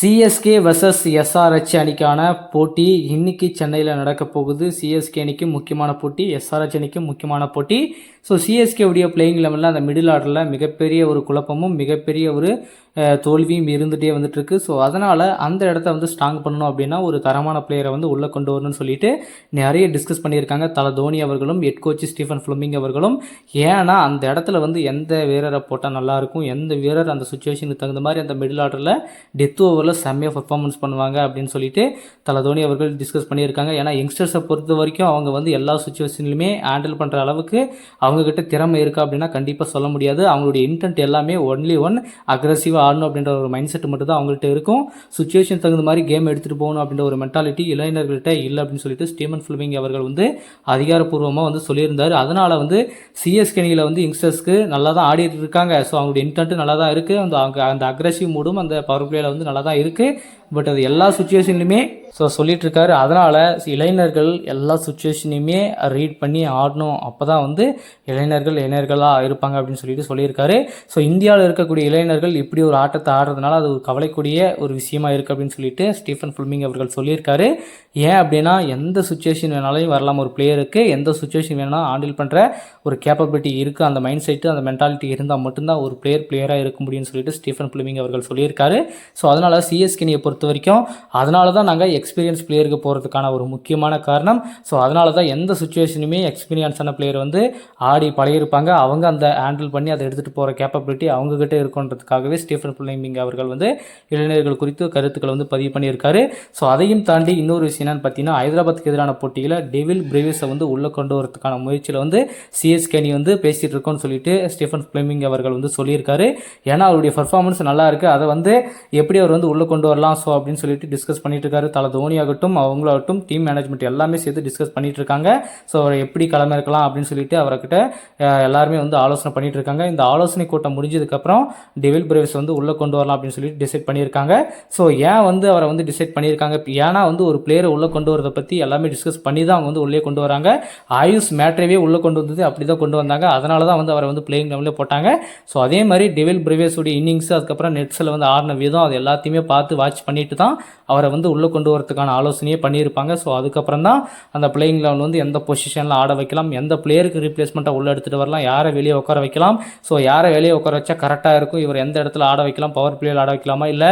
CSK versus SRH அணிக்கான போட்டி இன்னைக்கு சென்னையில் நடக்க போகுது. சிஎஸ்கே அணிக்கு முக்கியமான போட்டி எஸ்ஆர்ஹெச் அணிக்கு முக்கியமான போட்டி. ஸோ சிஎஸ்கே உடைய பிளேயிங் லெவலில் அந்த மிடில் ஆர்டரில் மிகப்பெரிய ஒரு குழப்பமும் மிகப்பெரிய ஒரு தோல்வியும் இருந்துகிட்டே வந்துட்டுருக்கு. ஸோ அதனால் அந்த இடத்த வந்து ஸ்ட்ராங் பண்ணணும் அப்படின்னா ஒரு தரமான பிளேயரை வந்து உள்ளே கொண்டு வரணும்னு சொல்லிட்டு நிறைய டிஸ்கஸ் பண்ணியிருக்காங்க. தல தோனி அவர்களும் ஹெட் கோச் ஸ்டீஃபன் ஃப்ளமிங் அவர்களும். ஏன்னா அந்த இடத்துல வந்து எந்த வீரரை போட்டால் நல்லாயிருக்கும் எந்த வீரர் அந்த சுச்சுவேஷனுக்கு தகுந்த மாதிரி அந்த மிடில் ஆர்டரில் டெத் ஓவரில் செம்மையாக பர்ஃபார்மன்ஸ் பண்ணுவாங்க அப்படின்னு சொல்லிட்டு தல தோனி அவர்கள் டிஸ்கஸ் பண்ணியிருக்காங்க. ஏன்னா யங்ஸ்டர்ஸை பொறுத்த வரைக்கும் அவங்க வந்து எல்லா சுச்சுவேஷன்லையுமே ஹேண்டில் பண்ணுற அளவுக்கு அவங்கக்கிட்ட திறமை இருக்கா அப்படின்னா கண்டிப்பாக சொல்ல முடியாது. அவங்களுடைய இன்டென்ட் எல்லாமே ஒன்லி ஒன் அக்ரஸிவாக ஆடணும் அப்படின்ற ஒரு மைண்ட் செட் மட்டும் தான் அவங்கள்ட்ட இருக்கும். சுச்சுவேஷன் தகுந்த மாதிரி கேம் எடுத்துகிட்டு போகணும் அப்படின்ற ஒரு மென்டாலிட்டி இளைஞர்கள்ட்ட இல்லை அப்படின்னு சொல்லிட்டு ஸ்டீமன் ஃபில்மிங் அவர்கள் வந்து அதிகாரப்பூர்வமாக வந்து சொல்லியிருந்தார். அதனால் வந்து சிஎஸ்கே அணியில் வந்து யங்ஸ்டர்ஸ்க்கு நல்லா தான் ஆடிட்டு இருக்காங்க. ஸோ அவங்களுடைய இன்டென்ட் நல்லா தான் இருக்குது அந்த அவங்க அந்த அக்ரஸிவ் மூடும் அந்த பவர் பிளேயில் வந்து நல்லா தான் இருக்குது பட் அது எல்லா சுச்சுவேஷன்லையுமே ஸோ சொல்லிட்டு இருக்காரு அதனால் இளைஞர்கள் எல்லா சுச்சுவேஷனையுமே ரீட் பண்ணி ஆடணும். அப்போ தான் வந்து இளைஞர்கள் இளைஞர்களாக இருப்பாங்க அப்படின்னு சொல்லிட்டு சொல்லியிருக்காரு. ஸோ இந்தியாவில் இருக்கக்கூடிய இளைஞர்கள் இப்படி ஒரு ஆட்டத்தை ஆடுறதுனால அது ஒரு கவலைக்கூடிய ஒரு விஷயமா இருக்குது அப்படின்னு சொல்லிட்டு ஸ்டீஃபன் ஃபுல்மிங் அவர்கள் சொல்லியிருக்காரு. ஏன் அப்படின்னா எந்த சுச்சுவேஷன் வேணாலும் வரலாம். ஒரு பிளேயருக்கு எந்த சுச்சுவேஷன் வேணாலும் ஹேண்டில் பண்ணுற ஒரு கேப்பபிலிட்டி இருக்குது அந்த மைண்ட் செட்டு அந்த மென்டாலிட்டி இருந்தால் மட்டும்தான் ஒரு பிளேயர் பிளேயராக இருக்க முடியும்னு சொல்லிட்டு ஸ்டீஃபன் ஃபுல்மிங் அவர்கள் சொல்லியிருக்காரு. ஸோ அதனால் சிஎஸ்கேனியை பொறுத்த வரைக்கும் அதனால தான் நாங்கள் எக்ஸ்பீரியன்ஸ் பிளேயருக்கு போகிறதுக்கான ஒரு முக்கியமான காரணம். ஸோ அதனால தான் எந்த சுச்சுவேஷனுமே எக்ஸ்பீரியன்ஸான பிளேயர் வந்து ஆடி பழகிருப்பாங்க அவங்க அந்த ஹேண்டில் பண்ணி அதை எடுத்துகிட்டு போகிற கேப்பபிலிட்டி அவங்ககிட்ட இருக்குன்றதுக்காகவே ஸ்டீஃபன் ஃபிலிமிங் அவர்கள் வந்து இளைஞர்கள் குறித்து கருத்துக்களை வந்து பதிவு பண்ணியிருக்காரு. ஸோ அதையும் தாண்டி இன்னொரு விஷயம் என்னன்னு பார்த்தீங்கன்னா ஹைதராபாத்துக்கு எதிரான போட்டியில் டெவில் பிரேவிஸை வந்து உள்ளே கொண்டு வரதுக்கான முயற்சியில் வந்து சிஎஸ்கே அணி வந்து பேசிகிட்டு இருக்கோம்னு சொல்லிட்டு ஸ்டீஃபன் பிளேமிங் அவர்கள் வந்து சொல்லியிருக்காரு. ஏன்னா அவருடைய பர்ஃபார்மன்ஸ் நல்லா இருக்குது அதை வந்து எப்படி அவர் வந்து உள்ளே கொண்டு வரலாம்? ஸோ அப்படின்னு சொல்லிட்டு டிஸ்கஸ் பண்ணிட்டு இருக்காரு. தலை தோனி ஆகட்டும் அவங்களாகட்டும் டீம் மேனேஜ்மெண்ட் எல்லாமே சேர்த்து டிஸ்கஸ் பண்ணிட்டு இருக்காங்க ஸோ அவரை எப்படி கிளம்ப இருக்கலாம் அப்படின்னு சொல்லிட்டு அவர்கிட்ட எல்லாருமே வந்து ஆலோசனை பண்ணிட்டு இருக்காங்க இந்த ஆலோசனை கூட்டம் முடிஞ்சதுக்கப்புறம் டெவில் பிரேவ்ஸ் வந்து உள்ளே கொண்டு வரலாம் அப்படின்னு சொல்லிட்டு டிசைட் பண்ணியிருக்காங்க. ஸோ ஏன் வந்து அவரை வந்து டிசைட் பண்ணியிருக்காங்க? ஏன்னா வந்து ஒரு பிளேயரை உள்ளே கொண்டு வரதை பற்றி எல்லாமே டிஸ்கஸ் பண்ணி தான் அவங்க வந்து உள்ளே கொண்டு வராங்க. ஆயுஷ் மேட்ரேவே உள்ளே கொண்டு வந்தது அப்படி தான் கொண்டு வந்தாங்க. அதனால தான் வந்து அவரை வந்து பிளேயிங் லெவலில் போட்டாங்க. ஸோ அதே மாதிரி டெவில் பிரேவியஸுடைய இன்னிங்ஸ் அதுக்கப்புறம் நெட்ஸில் வந்து ஆடின விதம் அது எல்லாத்தையுமே பார்த்து வாட்ச் பண்ணிட்டு தான் அவரை வந்து உள்ளே கொண்டு போகிறதுக்கான ஆலோசனையே பண்ணியிருப்பாங்க. ஸோ அதுக்கப்புறம் தான் அந்த பிளேயிங் லெவல் வந்து எந்த பொசிஷனில் ஆட வைக்கலாம் எந்த பிளேயருக்கு ரீப்ளேஸ்மெண்ட்டாக உள்ளே எடுத்துகிட்டு வரலாம் யாரை வெளியே உட்கார வைக்கலாம். ஸோ யாரை வெளியே உட்கார வச்சா கரெக்டாக இருக்கும் இவர் எந்த இடத்துல ஆட வைக்கலாம் பவர் பிளேயில் ஆட வைக்கலாமா இல்லை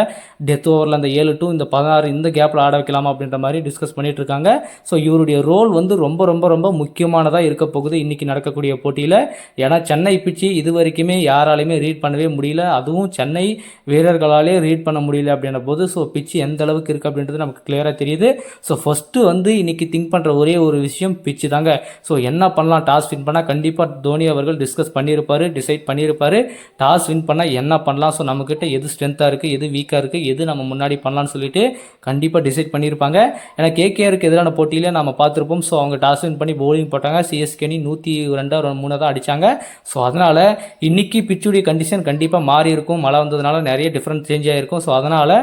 டெத் ஓவரில் அந்த ஏழு டு இந்த பதினாறு இந்த கேப்பில் ஆட வைக்கலாமா அப்படின்ற மாதிரி டிஸ்கஸ் பண்ணிட்டு இருக்காங்க. ஸோ இவருடைய ரோல் வந்து ரொம்ப ரொம்ப ரொம்ப முக்கியமானதாக இருக்க போகுது இன்றைக்கி நடக்கக்கூடிய போட்டியில். ஏன்னா சென்னை பிச்சு இது வரைக்குமே யாராலையுமே ரீட் பண்ணவே முடியல. அதுவும் சென்னை வீரர்களாலே ரீட் பண்ண முடியல அப்படின்ற போது ஸோ பிச்சு எந்த அளவுக்கு இருக்குது அப்படின்றது நமக்கு கிளியராக தெரியுது. ஸோ ஃபஸ்ட்டு வந்து இன்றைக்கி திங்க் பண்ணுற ஒரே ஒரு விஷயம் பிச்சு தாங்க ஸோ என்ன பண்ணலாம்? டாஸ் வின் பண்ணால் கண்டிப்பாக தோனி அவர்கள் டிஸ்கஸ் பண்ணியிருப்பார் டிசைட் பண்ணியிருப்பார். டாஸ் வின் பண்ணால் என்ன பண்ணலாம்? ஸோ நம்மக்கிட்ட எது ஸ்ட்ரென்த்தாக இருக்குது எது வீக்காக இருக்குது எது நம்ம முன்னாடி பண்ணலாம்னு சொல்லிட்டு கண்டிப்பாக டிசைட் பண்ணியிருப்பாங்க. ஏன்னா கேகேஆருக்கு எதிரான போட்டியில் நம்ம பார்த்துருப்போம். ஸோ அவங்க டாஸ் வின் பண்ணி பவுலிங் போட்டாங்க. சிஎஸ்கேனி நூற்றி ரெண்டா மூணு தான் அடித்தாங்க ஸோ அதனால் இன்றைக்கி பிச்சுடைய கண்டிஷன் கண்டிப்பாக மாறி இருக்கும் மழை வந்ததுனால நிறைய டிஃப்ரெண்ட் சேஞ்ச் ஆகிருக்கும் ஸோ அதனால்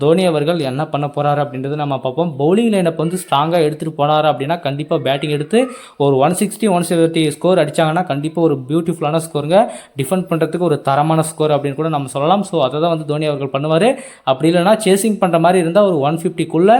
தோனி அவர்கள் என்ன பண்ண போகிறாரு அப்படின்றது நம்ம பார்ப்போம். பவுலிங் லைனப் வந்து ஸ்ட்ராங்காக எடுத்துகிட்டு போனார் அப்படின்னா கண்டிப்பாக பேட்டிங் எடுத்து ஒரு one sixty one seventy score அடிச்சாங்கன்னா கண்டிப்பாக ஒரு பியூட்டிஃபுல்லான ஸ்கோருங்க டிஃபெண்ட் பண்ணுறதுக்கு ஒரு தரமான ஸ்கோர் அப்படின்னு கூட நம்ம சொல்லலாம். ஸோ அதை தான் வந்து தோனி அவர்கள் பண்ணுவார். அப்படி இல்லைனா சேசிங் பண்ணுற மாதிரி இருந்தால் ஒரு ஒன் ஃபிஃப்டிக்குள்ளே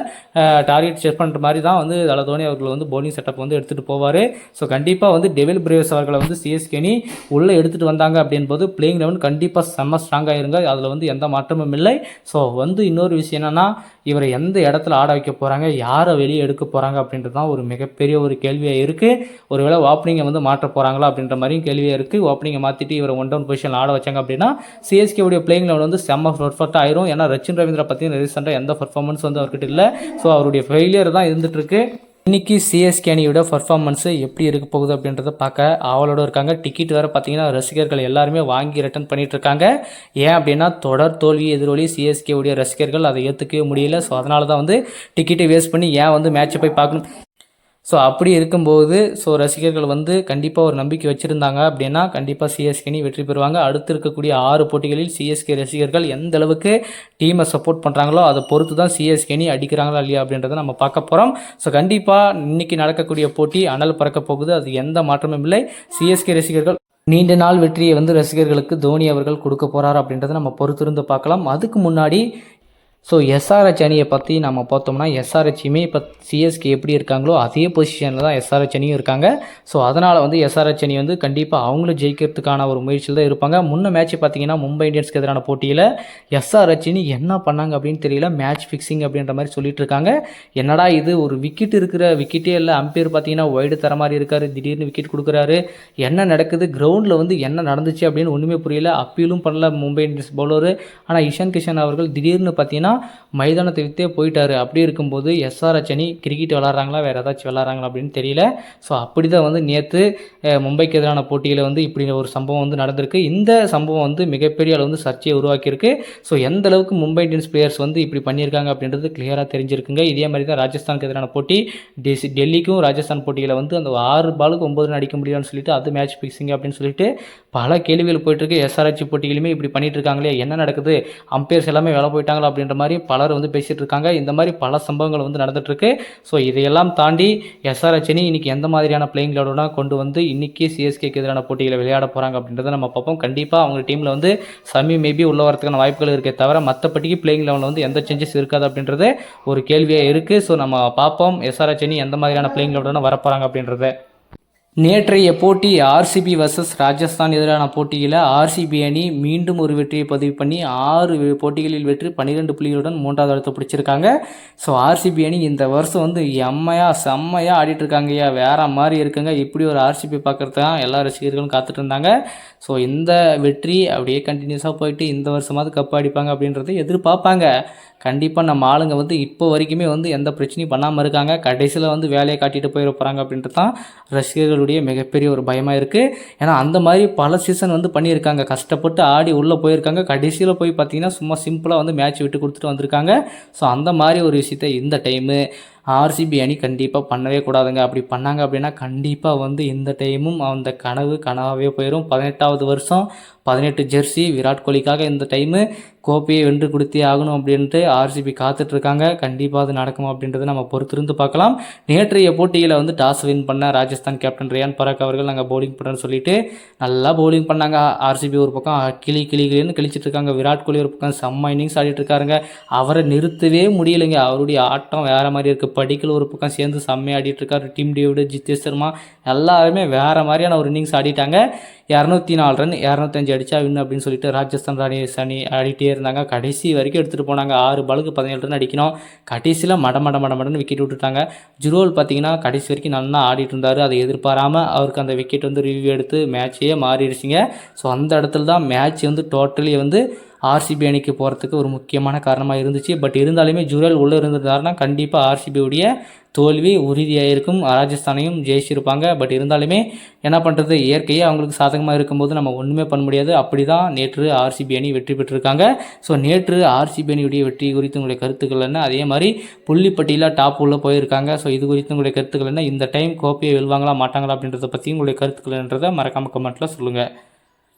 டார்கெட் செக் பண்ணுற மாதிரி தான் வந்து அதில் தோனி அவர்கள் வந்து பவுலிங் செட்டப் வந்து எடுத்துகிட்டு போவார். ஸோ கண்டிப்பாக வந்து டெவில் பிரேவஸ் அவர்களை வந்து சிஎஸ்கேனி உள்ளே எடுத்துகிட்டு வந்தாங்க அப்படின்போது பிளேயிங் லெவன் கண்டிப்பாக செம்ம ஸ்ட்ராங்காக இருங்க. அதில் வந்து எந்த மாற்றமும் இல்லை. ஸோ வந்து இன்னொரு விஷயம் என்னென்னா இவரை எந்த இடத்துல ஆட வைக்க போகிறாங்க யாரை வெளியே எடுக்க போகிறாங்க அப்படின்றது தான் ஒரு மிகப்பெரிய ஒரு கேள்வியாக இருக்குது ஒருவேளை ஓப்பனிங்கை வந்து மாற்ற போகிறாங்களா அப்படின்ற மாதிரியும் கேள்வியாக இருக்குது ஓப்பனிங்கை மாற்றிட்டு இவரை ஒன் டவுன் பொசிஷனில் ஆட வச்சாங்க அப்படின்னா சிஎஸ்கே உடைய பிளேயிங் லெவல் வந்து செம்ம பர்ஃபெக்ட் ஆயிரும். ஏன்னா ரச்சின் ரவீந்திரா பற்றி ரீசெண்டாக எந்த பர்ஃபார்மன்ஸ் வந்து அவர்கிட்ட இல்லை. ஸோ அவருடைய ஃபெயிலியர் தான் இருந்துகிட்ருக்கு இருக்கு இன்னைக்கு சிஎஸ்கே அணியோட பர்ஃபார்மன்ஸு எப்படி இருக்க போகுது அப்படின்றத பார்க்க ஆவலோடு இருக்காங்க. டிக்கெட் வேறு பார்த்தீங்கன்னா ரசிகர்கள் எல்லாருமே வாங்கி ரிட்டர்ன் பண்ணிட்டு இருக்காங்க. ஏன் அப்படின்னா தொடர் தோல்வி எதிரொலி சிஎஸ்கே உடைய ரசிகர்கள் அதை ஏற்றுக்கவே முடியல. ஸோ அதனால தான் வந்து டிக்கெட்டை வேஸ்ட் பண்ணி ஏன் வந்து மேட்சை போய் பார்க்கணும்? ஸோ அப்படி இருக்கும்போது ஸோ ரசிகர்கள் வந்து கண்டிப்பாக ஒரு நம்பிக்கை வச்சுருந்தாங்க அப்படின்னா கண்டிப்பாக சிஎஸ்கேனி வெற்றி பெறுவாங்க. அடுத்து இருக்கக்கூடிய ஆறு போட்டிகளில் சிஎஸ்கே ரசிகர்கள் எந்த அளவுக்கு டீமை சப்போர்ட் பண்ணுறாங்களோ அதை பொறுத்து தான் சிஎஸ்கேனி அடிக்கிறாங்களா இல்லையா அப்படின்றத நம்ம பார்க்க போகிறோம் ஸோ கண்டிப்பாக இன்றைக்கி நடக்கக்கூடிய போட்டி அனல் பறக்க போகுது. அது எந்த மாற்றமும் இல்லை. சிஎஸ்கே ரசிகர்கள் நீண்ட நாள் வெற்றியை வந்து ரசிகர்களுக்கு தோனி அவர்கள் கொடுக்க போகிறார் அப்படின்றத நம்ம பொறுத்திருந்து பார்க்கலாம். அதுக்கு முன்னாடி ஸோ எஸ்ஆர்ஹெச் அணியை பற்றி நம்ம பார்த்தோம்னா எஸ்ஆர்ஹெச்சுமே இப்போ சிஎஸ்கே எப்படி இருக்காங்களோ அதே பொசிஷனில் தான் எஸ்ஆர்ஹெச் அணியும் இருக்காங்க. ஸோ அதனால் வந்து எஸ்ஆர்ஹெச் அணி வந்து கண்டிப்பாக அவங்களும் ஜெயிக்கிறதுக்கான ஒரு முயற்சியில் தான் இருப்பாங்க. முன்ன மேட்ச் பார்த்தீங்கன்னா மும்பை இந்தியன்ஸ்க்கு எதிரான போட்டியில் எஸ்ஆர்ஹெச் அணி என்ன பண்ணாங்க அப்படின்னு தெரியல. மேட்ச் ஃபிக்ஸிங் அப்படின்ற மாதிரி சொல்லிட்டு இருக்காங்க. என்னடா இது ஒரு விக்கெட் இருக்கிற விக்கெட்டே இல்லை. அம்பையர் பார்த்தீங்கன்னா ஒய்டு தர மாதிரி இருக்கார். திடீர்னு விக்கெட் கொடுக்குறாரு. என்ன நடக்குது? கிரவுண்டில் வந்து என்ன நடந்துச்சு அப்படின்னு ஒன்றுமே புரியல. அப்பீலும் பண்ணல மும்பை இந்தியன்ஸ் பவுலரு ஆனால் இஷான் கிஷன் அவர்கள் திடீர்னு பார்த்தீங்கன்னா மைதானத்தை விற்றே போயிட்டாரு. அப்படி இருக்கும்போது எஸ்ஆர் அணி கிரிக்கெட் விளாட்றாங்களா? வேறு ஏதாச்சும் விளாட்றாங்களா அப்படின்னு தெரியல. ஸோ அப்படி தான் வந்து நேற்று மும்பைக்கு எதிரான போட்டியில் வந்து இப்படி ஒரு சம்பவம் வந்து நடந்திருக்கு. இந்த சம்பவம் வந்து மிகப்பெரிய அளவு வந்து சர்ச்சையை உருவாக்கியிருக்கு. ஸோ எந்த அளவுக்கு மும்பை இந்தியன்ஸ் பிளேயர்ஸ் வந்து இப்படி பண்ணியிருக்காங்க அப்படின்றது கிளியராக தெரிஞ்சிருக்குங்க. இதே மாதிரி தான் ராஜஸ்தானுக்கு எதிரான போட்டி. டெசி டெல்லிக்கும் ராஜஸ்தான் போட்டியில் வந்து அந்த ஆறு பாலுக்கு ஒம்பது ரன் அடிக்க முடியலன்னு சொல்லிட்டு அது மேட்ச் ஃபிக்ஸிங் அப்படின்னு சொல்லிட்டு பல கேள்விகள் போயிட்டுருக்கு. எஸ்ஆர்ஹெச் போட்டிகளுமே இப்படி பண்ணிட்டு இருக்காங்களே என்ன நடக்குது? அம்பையர்ஸ் எல்லாமே வேலை போயிட்டாங்களா அப்படின்ற மாதிரி பலர் வந்து பேசிகிட்டு இருக்காங்க. இந்த மாதிரி பல சம்பவங்கள் வந்து நடந்துகிட்ருக்கு ஸோ இதையெல்லாம் தாண்டி எஸ்ஆர்ஹெச் அணி இன்னைக்கு எந்த மாதிரியான பிளேயிங் லெவலோட கொண்டு வந்து இன்றைக்கி சிஎஸ்கேக்கு எதிரான போட்டிகளை விளையாட போகிறாங்க அப்படின்றத நம்ம பார்ப்போம். கண்டிப்பாக அவங்க டீமில் வந்து சமி மேபி உள்ள வரதுக்கான வாய்ப்புகள் இருக்கே தவிர மற்றபடிக்கு பிளேயிங் லெவலில் வந்து எந்த சேஞ்சஸ் இருக்காது அப்படின்றது ஒரு கேள்வியாக இருக்குது ஸோ நம்ம பார்ப்போம். எஸ்ஆர்ஹெச் அணி எந்த மாதிரியான பிளேயிங் லெவலோட வரப்போகிறாங்க அப்படின்றத. நேற்றைய போட்டி ஆர்சிபி வர்சஸ் ராஜஸ்தான் எதிரான போட்டியில் ஆர்சிபி அணி மீண்டும் ஒரு வெற்றியை பதிவு பண்ணி ஆறு போட்டிகளில் வெற்றி பன்னிரெண்டு புள்ளிகளுடன் மூன்றாவது இடத்தை பிடிச்சிருக்காங்க. ஸோ ஆர்சிபி அணி இந்த வருஷம் வந்து எம்மையாக செம்மையாக ஆடிட்டு இருக்காங்கய்யா வேற மாதிரி இருக்குங்க. இப்படி ஒரு ஆர்சிபி பார்க்கறது தான் எல்லா ரசிகர்களும் காத்துட்டு இருந்தாங்க. ஸோ இந்த வெற்றி அப்படியே கண்டினியூஸாக போயிட்டு இந்த வருஷமாவது கப் அடிப்பாங்க அப்படின்றத எதிர்பார்ப்பாங்க. கண்டிப்பாக நம்ம ஆளுங்க வந்து இப்போ வரைக்குமே வந்து எந்த பிரச்சனையும் பண்ணாமல் இருக்காங்க. கடைசியில் வந்து வேலையை காட்டிட்டு போயிட போகிறாங்க அப்படின்றது தான் ரசிகர்களுடைய மிகப்பெரிய ஒரு பயமாக இருக்குது ஏன்னா அந்த மாதிரி பல சீசன் வந்து பண்ணியிருக்காங்க. கஷ்டப்பட்டு ஆடி உள்ளே போயிருக்காங்க. கடைசியில் போய் பார்த்தீங்கன்னா சும்மா சிம்பிளாக வந்து மேட்ச் விட்டு கொடுத்துட்டு வந்திருக்காங்க. ஸோ அந்த மாதிரி ஒரு விஷயத்த இந்த டைமு ஆர்சிபி அணி கண்டிப்பாக பண்ணவே கூடாதுங்க. அப்படி பண்ணாங்க அப்படின்னா கண்டிப்பாக வந்து இந்த டைமும் அந்த கனவு கனவாகவே போயிடும் பதினெட்டாவது வருஷம் பதினெட்டு ஜெர்சி விராட் கோலிக்காக இந்த டைமு கோப்பையை வென்று கொடுத்தே ஆகணும் அப்படின்ட்டு ஆர்சிபி காத்துட்ருக்காங்க. கண்டிப்பாக அது நடக்கும் அப்படின்றத நம்ம பொறுத்திருந்து பார்க்கலாம். நேற்றைய போட்டியில் வந்து டாஸ் வின் பண்ண ராஜஸ்தான் கேப்டன் ரியான் பராக் அவர்கள் நாங்கள் பவுலிங் பண்ணுறோன்னு சொல்லிட்டு நல்லா பவுலிங் பண்ணாங்க. ஆர்சிபி ஒரு பக்கம் கிளி கிளி கிளின்னு கிழிச்சிட்டு இருக்காங்க விராட் கோலி ஒரு பக்கம் செம்ம இன்னிங்ஸ் ஆடிட்டு இருக்காருங்க அவரை நிறுத்தவே முடியலைங்க. அவருடைய ஆட்டம் வேறு மாதிரி இருக்குது படிக்கல ஒரு பக்கம் சேர்ந்து செம்மையாக ஆடிட்டு இருக்காரு டீம் டேவிடு ஜித்தேஷ் சர்மா. எல்லாருமே வேறு மாதிரியான ஒரு இன்னிங்ஸ் ஆடிட்டாங்க. இரநூத்தி நாலு ரன் இரநூத்தஞ்சு அடிச்சா வின் அப்படின்னு சொல்லிட்டு ராஜஸ்தான் ராணிஸ் அணி ஆடிட்டே இருந்தாங்க. கடைசி வரைக்கும் எடுத்துகிட்டு போனாங்க. ஆறு பாலுக்கு பதினேழு ரன் அடிக்கணும். கடைசியில் மட மட மட மடன்னு விக்கெட் விட்டுட்டாங்க. ஜுரோல் பார்த்தீங்கன்னா கடைசி வரைக்கும் நல்லா ஆடிட்டு இருந்தார் அதை எதிர்பாராமல் அவருக்கு அந்த விக்கெட் வந்து ரிவ்யூ எடுத்து மேட்சையே மாறிடுச்சிங்க. ஸோ அந்த இடத்துல தான் மேட்ச் வந்து டோட்டலி வந்து ஆர்சிபி அணிக்கு போகிறதுக்கு ஒரு முக்கியமான காரணமாக இருந்துச்சு. பட் இருந்தாலுமே ஜுரல் உள்ளே இருந்திருந்தாருன்னா கண்டிப்பாக ஆர்சிபியுடைய தோல்வி உறுதியாக இருக்கும் ராஜஸ்தானையும் ஜெயிச்சிருப்பாங்க. பட் இருந்தாலுமே என்ன பண்ணுறது இயற்கையே அவங்களுக்கு சாதகமாக இருக்கும்போது நம்ம ஒன்றுமே பண்ண முடியாது. அப்படி தான் நேற்று ஆர்சிபி அணி வெற்றி பெற்றிருக்காங்க. ஸோ நேற்று ஆர்சிபி அணியுடைய வெற்றி குறித்து உங்களுடைய கருத்துக்கள் என்ன? அதே மாதிரி புள்ளிப்பட்டியில் டாப் உள்ளே போயிருக்காங்க. ஸோ இது குறித்து உங்களுடைய கருத்துக்கள் என்ன? இந்த டைம் கோப்பையை வெல்வாங்களா மாட்டாங்களா அப்படின்றத பற்றி உங்களுடைய கருத்துக்கள் என்றதை மறக்காமல் கமெண்ட்டில் சொல்லுங்கள்